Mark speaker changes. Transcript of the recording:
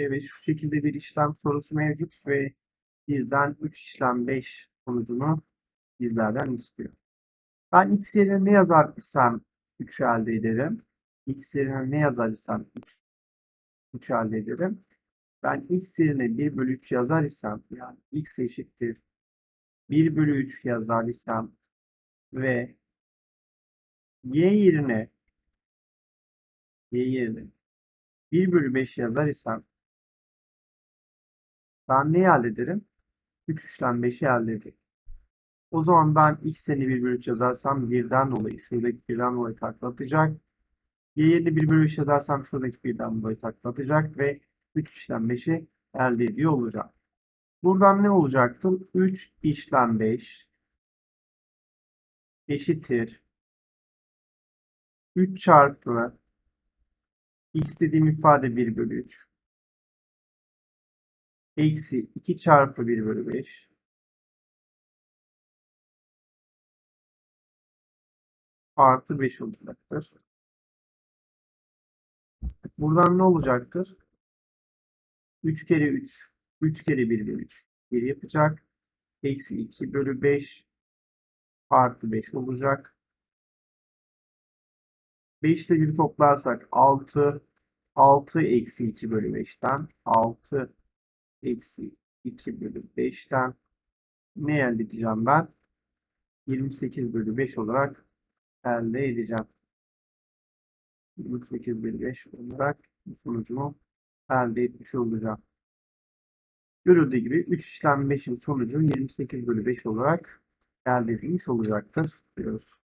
Speaker 1: Evet şu şekilde bir işlem sorusu mevcut ve bizden 3 işlem 5 sonucunu bizlerden istiyor. Ben x yerine ne yazar isem 3 elde ederim. x yerine ne yazar isem 3, 3 elde ederim. Ben x yerine 1 bölü 3 yazar isem yani x eşittir 1 bölü 3 yazar isem ve y yerine y yerine 1 bölü 5 yazar isem ben neyi elde ederim? 3 işlem 5'i elde ederim. O zaman ben x yerine 1 bölü 3 yazarsam 1'den dolayı şuradaki 1'den dolayı takla atacak. Y yerine 1 bölü 3 yazarsam şuradaki 1'den dolayı takla atacak ve 3 işlem 5'i elde ediyor olacak. Buradan ne olacaktı? 3 işlem 5 eşittir 3 çarpı x dediğim ifade 1 bölü 3 eksi 2 çarpı 1 bölü 5 artı 5 olacaktır. Buradan ne olacaktır? 3 kere 3 3 kere 1 bölü 3 1 yapacak. Eksi 2 bölü 5 artı 5 olacak. 5 ile 1 toplarsak 6 6 eksi 2 bölü 5'ten 6 eksi 2 bölü 5'ten ne elde edeceğim ben? 28 bölü 5 olarak elde edeceğim. 28 bölü 5 olarak sonucumu elde etmiş olacağım. Görüldüğü gibi 3 işlem 5'in sonucu 28 bölü 5 olarak elde edilmiş olacaktır diyoruz.